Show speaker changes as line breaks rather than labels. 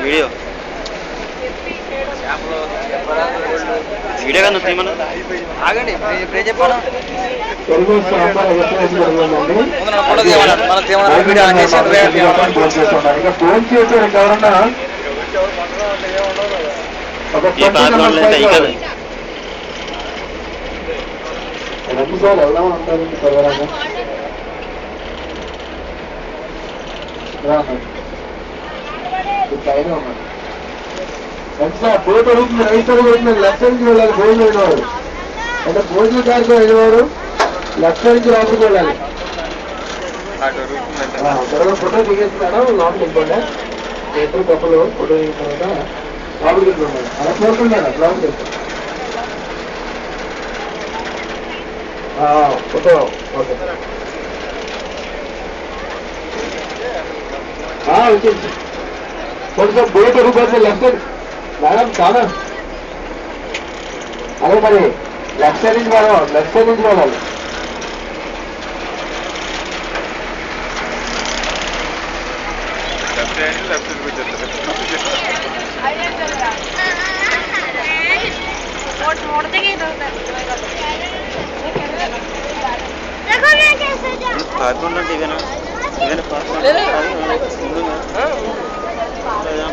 Video video కానీ తీయమన్నా
ఆగండి ఇప్పుడు చెప్పాను మన
ఈ
రెండు సార్లు వెళ్దాం త్వరగా ఎంత బోట్ అడుగుతుంది రైతు అడుగుతుంది లక్ష నుంచి వెళ్ళాలి భోజనం అయినవాడు అంటే భోజన కార్యక్రమం అయినవాడు లక్ష నుంచి లోపలికి వెళ్ళాలి. ఫోటో దిగేస్తున్నాడు? లోపలికి వెళ్ళిపోండి ఇద్దరు కప్పులు ఫోటో దిగిన తర్వాత లోపలికి వెళ్ళిపోండి అలా కోరుకున్నాడు లోపలికి వెళ్ళిపోండి ఫోటో ఓకే. వచ్చింది కొంచెం బోట్ రూపాయలు లెఫ్ట్ మేడం చాలా అదే మరి లెఫ్ట్ సైడ్ నుంచి మేడం లెఫ్ట్ సైడ్ నుంచి వెళ్ళాలి పార్క్ ఉన్నట్టు ఇదేనా ఇదేనా
పార్క్ Ada yang.